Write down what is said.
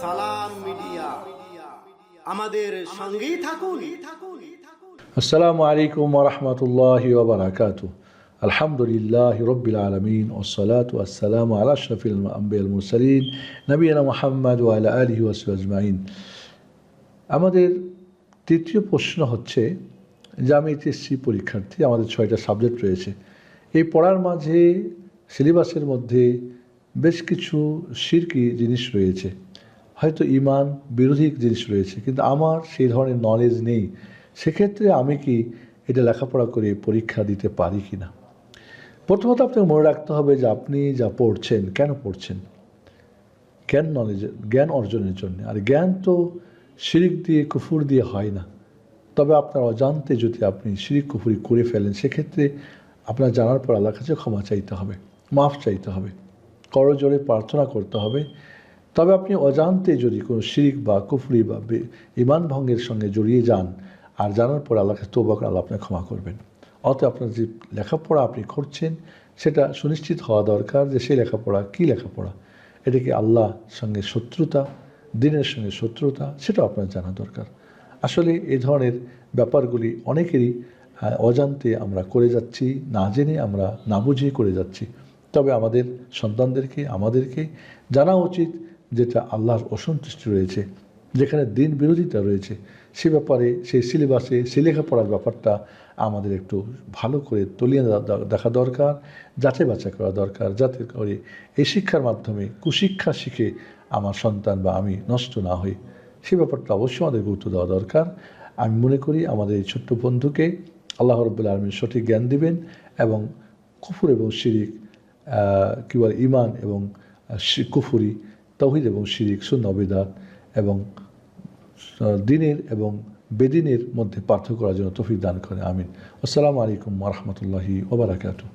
সালাম মিডিয়া। আমাদের সঙ্গেই থাকুন। আসসালামু আলাইকুম রহমতুল্লাহ ওবরাকাত আলহামদুলিল্লাহ রবিল আলমিন ওসলাত আসসালাম আলা শফিল আম্বিল আমাদের তৃতীয় প্রশ্ন হচ্ছে, জামিয়াত সি পরীক্ষার্থী, আমাদের ছয়টা সাবজেক্ট রয়েছে। এই পড়ার মাঝে সিলেবাসের মধ্যে বেশ কিছু শিরকি জিনিস রয়েছে। হয়তো ইমান বিরোধী জিনিস রয়েছে, কিন্তু আমার সেই ধরনের নলেজ নেই। সেক্ষেত্রে আমি কি এটা লেখাপড়া করে পরীক্ষা দিতে পারি কি না প্রথমত আপনাকে মনে রাখতে হবে যে আপনি যা পড়ছেন, কেন পড়ছেন? জ্ঞান নলেজ জ্ঞান অর্জনের জন্য। আর জ্ঞান তো শিরিক দিয়ে, কুফুর দিয়ে হয় না। তবে আপনার অজান্তে যদি আপনি শিরিক কুফুরি করে ফেলেন, সেক্ষেত্রে আপনার জানার পর আল্লাহর কাছে ক্ষমা চাইতে হবে, মাফ চাইতে হবে করজোরে প্রার্থনা করতে হবে। তবে আপনি অজান্তে যদি কোনো শিরিক বা কুফরি বা ইমান ভঙ্গের সঙ্গে জড়িয়ে যান, আর জানার পর আল্লাহকে তোবা করে আল্লাহ আপনাকে ক্ষমা করবেন। অতএব আপনার যে লেখাপড়া আপনি করছেন, সেটা সুনিশ্চিত হওয়া দরকার যে সেই লেখাপড়া কী লেখাপড়া? এটা কি আল্লাহ সঙ্গে শত্রুতা, দিনের সঙ্গে শত্রুতা, সেটাও আপনার জানা দরকার। আসলে এ ধরনের ব্যাপারগুলি অনেকেরই আহ, অজান্তে আমরা করে যাচ্ছি না জেনে আমরা না বুঝিয়ে করে যাচ্ছি। তবে আমাদের সন্তানদেরকে আমাদেরকে জানা উচিত যেটা আল্লাহর অসন্তুষ্টি রয়েছে যেখানে দিন বিরোধিতা রয়েছে। সে ব্যাপারে সেই সিলেবাসে সে লেখাপড়ার ব্যাপারটা আমাদের একটু ভালো করে তলিয়ে দেখা দরকার যাচাই বাছাই করা দরকার যাতে করে এই শিক্ষার মাধ্যমে কুশিক্ষা শিখে আমার সন্তান বা আমি নষ্ট না হই। সে ব্যাপারটা অবশ্যই আমাদের গুরুত্ব দেওয়া দরকার। আমি মনে করি আমাদের এই ছোট্ট বন্ধুকে আল্লাহ রব্বুল আলমিন সঠিক জ্ঞান দিবেন এবং কুফুর এবং শিরিক কী বলে ইমান এবং কুফুরি, তহিদ এবং শিরিক সুন্নবিদাত এবং দিনের এবং বেদিনের মধ্যে পার্থক্য করার জন্য তফিক দান করে আমিন। আসসালামু আলাইকুম রহমতুল্লাহি ওবরাকাতু